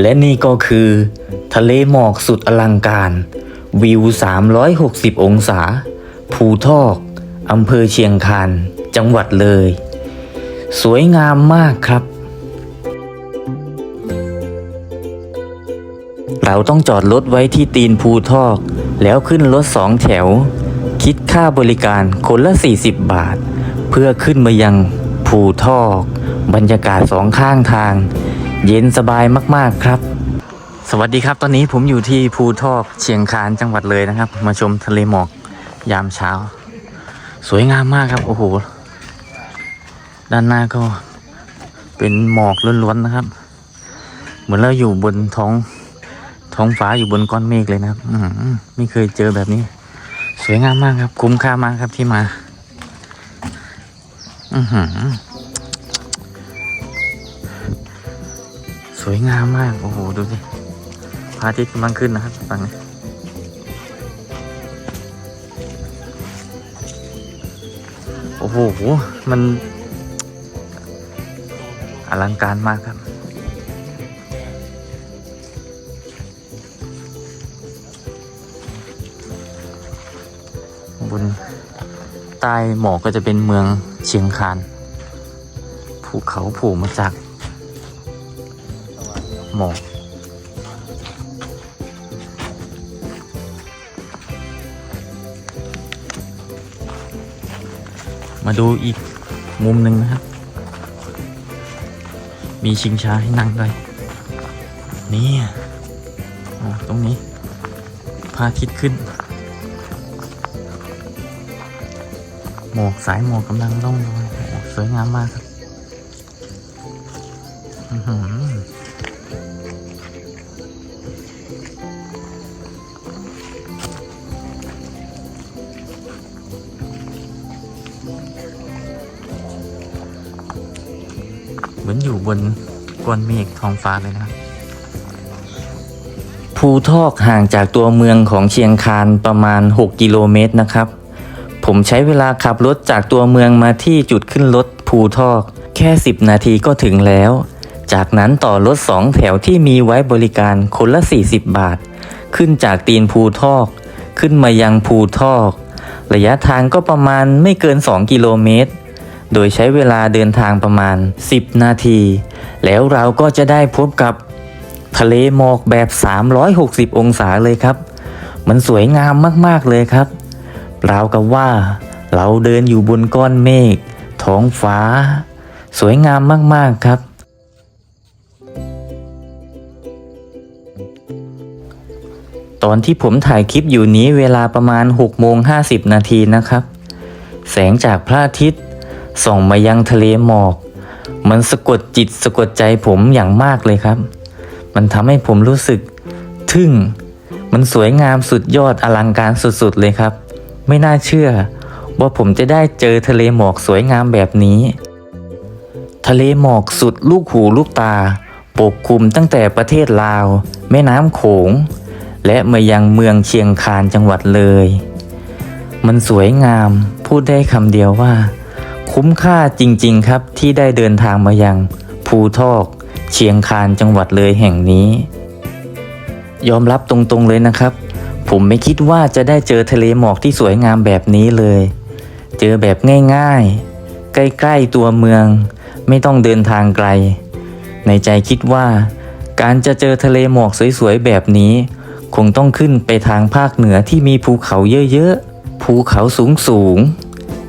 และนี่ก็คือ ทะเลหมอกสุดอลังการ วิว 360 องศา ภูทอกอำเภอเชียงคาน จังหวัดเลย สวยงามมากครับ เราต้องจอดรถไว้ที่ตีนภูทอก แล้วขึ้นรถสองแถว คิดค่าบริการคนละ 40 บาท เพื่อขึ้นมายังภูทอก บรรยากาศสองข้างทาง เย็นสบายมากๆครับ สวัสดีครับตอนนี้ผมอยู่ที่ภูทอกเชียงคานจังหวัดเลยนะครับ มาชมทะเลหมอกยามเช้า สวยงามมากครับ โอ้โห ด้านหน้าก็เป็นหมอกล้วนๆนะครับ เหมือนเราอยู่บนท้องท้องฟ้าอยู่บนก้อนเมฆเลยนะครับอืมไม่เคยเจอแบบนี้ สวยงามมากครับ คุ้มค่ามากครับที่มา อือหือ สวยงามมาก โอ้โห ดูสิพระอาทิตย์กำลังขึ้นนะครับฝั่งนี้โอ้โห มันอลังการมากครับ บนใต้หมอกก็จะเป็นเมืองเชียงคาน ภูเขาผล่มาจาก หมอกมาดูอีกมุมหนึ่งนะครับ มีชิงช้าให้นั่งด้วยนี่โอ้ตรงนี้พระอาทิตย์ขึ้น หมอกสายหมอกกำลังล่องลอยโอ้สวยงามมากครับ บนก้อนเมฆท้องฟ้าเลยนะครับภูทอกห่างจากตัวเมืองของเชียงคานประมาณ 6 กิโลเมตรนะครับ ผมใช้เวลาขับรถจากตัวเมืองมาที่จุดขึ้นรถภูทอก แค่ 10 นาทีก็ถึงแล้ว จากนั้นต่อรถสองแถวที่มีไว้บริการคนละ 40 บาท ขึ้นจากตีนภูทอก ขึ้นมายังภูทอก ระยะทางก็ประมาณไม่เกิน 2 กิโลเมตร โดยใช้เวลาเดินทางประมาณ 10 นาที แล้วเราก็จะได้พบกับทะเลหมอกแบบ 360 องศาเลยครับ มันสวยงามมากๆเลยครับราวกับว่าเราเดินอยู่บนก้อนเมฆท้องฟ้า สวยงามมากๆครับ ตอนที่ผมถ่ายคลิปอยู่นี้เวลาประมาณ6โมง50 นาทีนะครับ แสงจากพระอาทิตย์ ส่องมายังทะเลหมอก มันสะกดจิตสะกดใจผมอย่างมากเลยครับ มันทำให้ผมรู้สึก ทึ่ง มันสวยงามสุดยอดอลังการสุดๆเลยครับ ไม่น่าเชื่อ ว่าผมจะได้เจอทะเลหมอกสวยงามแบบนี้ ทะเลหมอกสุดลูกหูลูกตา ปกคลุมตั้งแต่ประเทศลาว แม่น้ำโขง และมายังเมืองเชียงคานจังหวัดเลย มันสวยงามพูดได้คำเดียวว่า คุ้มค่าจริงๆครับที่ได้เดินทางมายังภูทอกเชียงคานจังหวัดเลยแห่งนี้ ยอมรับตรงๆเลยนะครับ ผมไม่คิดว่าจะได้เจอทะเลหมอกที่สวยงามแบบนี้เลย เจอแบบง่ายๆ ใกล้ๆตัวเมือง ไม่ต้องเดินทางไกล ในใจคิดว่าการจะเจอทะเลหมอกสวยๆ แบบนี้ คงต้องขึ้นไปทางภาคเหนือที่มีภูเขาเยอะๆ ภูเขาสูงๆ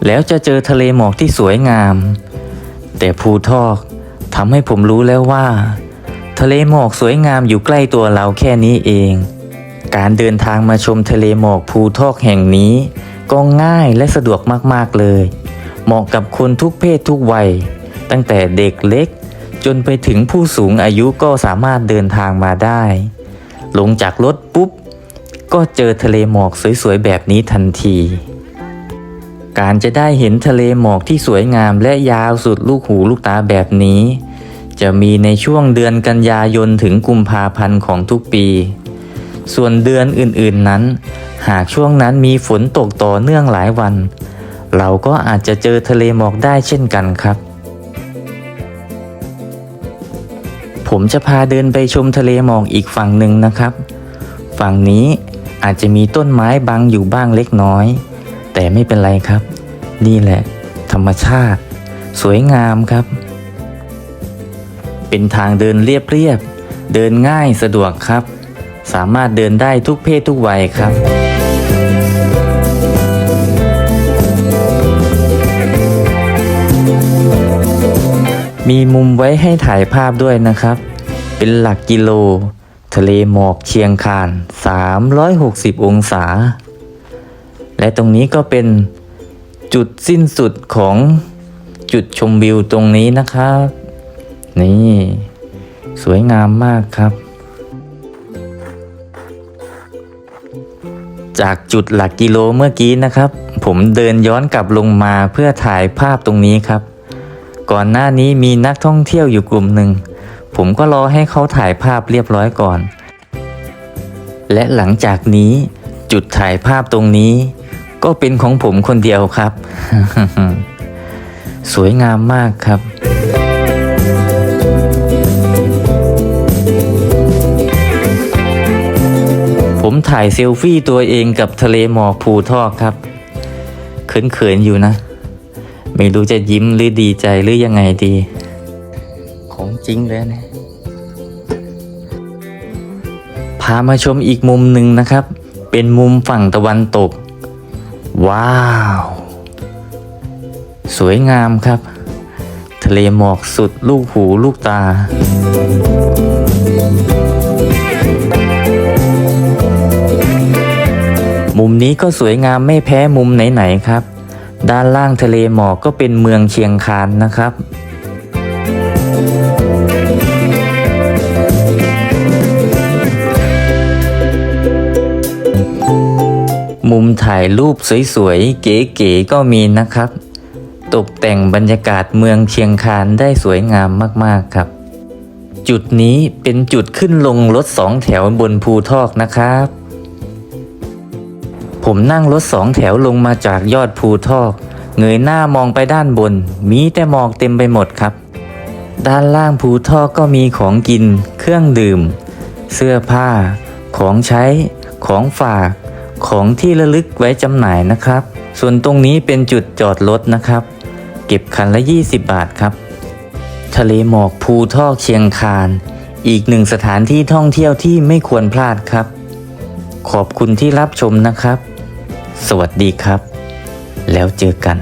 แล้วจะเจอทะเลหมอกที่สวยงาม แต่ภูทอกทำให้ผมรู้แล้วว่า ทะเลหมอกสวยงามอยู่ใกล้ตัวเราแค่นี้เอง การเดินทางมาชมทะเลหมอกภูทอกแห่งนี้ ก็ง่ายและสะดวกมากๆเลย เหมาะกับคนทุกเพศทุกวัย ตั้งแต่เด็กเล็ก จนไปถึงผู้สูงอายุก็สามารถเดินทางมาได้ ลงจากรถปุ๊บ ก็เจอทะเลหมอกสวยๆแบบนี้ทันที การจะได้เห็นทะเลหมอกที่สวยงามและยาวสุดลูกหูลูกตาแบบนี้ จะมีในช่วงเดือนกันยายนถึงกุมภาพันธ์ของทุกปี ส่วนเดือนอื่นๆนั้น หากช่วงนั้นมีฝนตกต่อเนื่องหลายวัน เราก็อาจจะเจอทะเลหมอกได้เช่นกันครับ ผมจะพาเดินไปชมทะเลหมอกอีกฝั่งหนึ่งนะครับ ฝั่งนี้อาจจะมีต้นไม้บังอยู่บ้างเล็กน้อย แต่ไม่เป็นไรครับ นี่แหละ ธรรมชาติ สวยงามครับ เป็นทางเดินเรียบๆเดินง่ายสะดวกครับ สามารถเดินได้ทุกเพศทุกวัยครับมีมุมไว้ให้ถ่ายภาพด้วยนะครับ เป็นหลักกิโล ทะเลหมอกเชียงคาน 360 องศา และตรงนี้ก็เป็นจุดสิ้นสุดของจุดชมวิวตรงนี้นะครับ นี่สวยงามมากครับ จากจุดหลักกิโลเมื่อกี้นะครับ ผมเดินย้อนกลับลงมาเพื่อถ่ายภาพตรงนี้ครับ ก่อนหน้านี้มีนักท่องเที่ยวอยู่กลุ่มหนึ่ง ผมก็รอให้เขาถ่ายภาพเรียบร้อยก่อน และหลังจากนี้จุดถ่ายภาพตรงนี้ ก็เป็นของผมคนเดียวครับ สวยงามมากครับผมถ่ายเซลฟี่ตัวเองกับทะเลหมอกภูทอกครับ เขินๆอยู่นะ ไม่รู้จะยิ้มหรือดีใจหรือยังไงดี ของจริงเลยนะ พามาชมอีกมุมหนึ่งนะครับ เป็นมุมฝั่งตะวันตก ว้าว สวยงามครับ ทะเลหมอกสุดลูกหูลูกตา มุมนี้ก็สวยงามไม่แพ้มุมไหนๆครับ ด้านล่างทะเลหมอกก็เป็นเมืองเชียงคานนะครับ มุมถ่ายรูปสวยๆ เก๋ๆก็มีนะครับ ตกแต่งบรรยากาศเมืองเชียงคานได้สวยงามมากๆครับ จุดนี้เป็นจุดขึ้นลงรถสองแถวบนภูทอกนะครับ ผมนั่งรถสองแถวลงมาจากยอดภูทอกเงยหน้ามองไปด้านบน มีแต่หมอกเต็มไปหมดครับ ด้านล่างภูทอกก็มีของกิน เครื่องดื่ม เสื้อผ้า ของใช้ ของฝาก ของที่ระลึกไว้จำหน่ายนะครับ ส่วนตรงนี้เป็นจุดจอดรถนะครับ เก็บคันละ 20 บาทครับ ทะเลหมอกภูทอกเชียงคาน อีกหนึ่งสถานที่ท่องเที่ยวที่ไม่ควรพลาดครับ ขอบคุณที่รับชมนะครับ สวัสดีครับ แล้วเจอกัน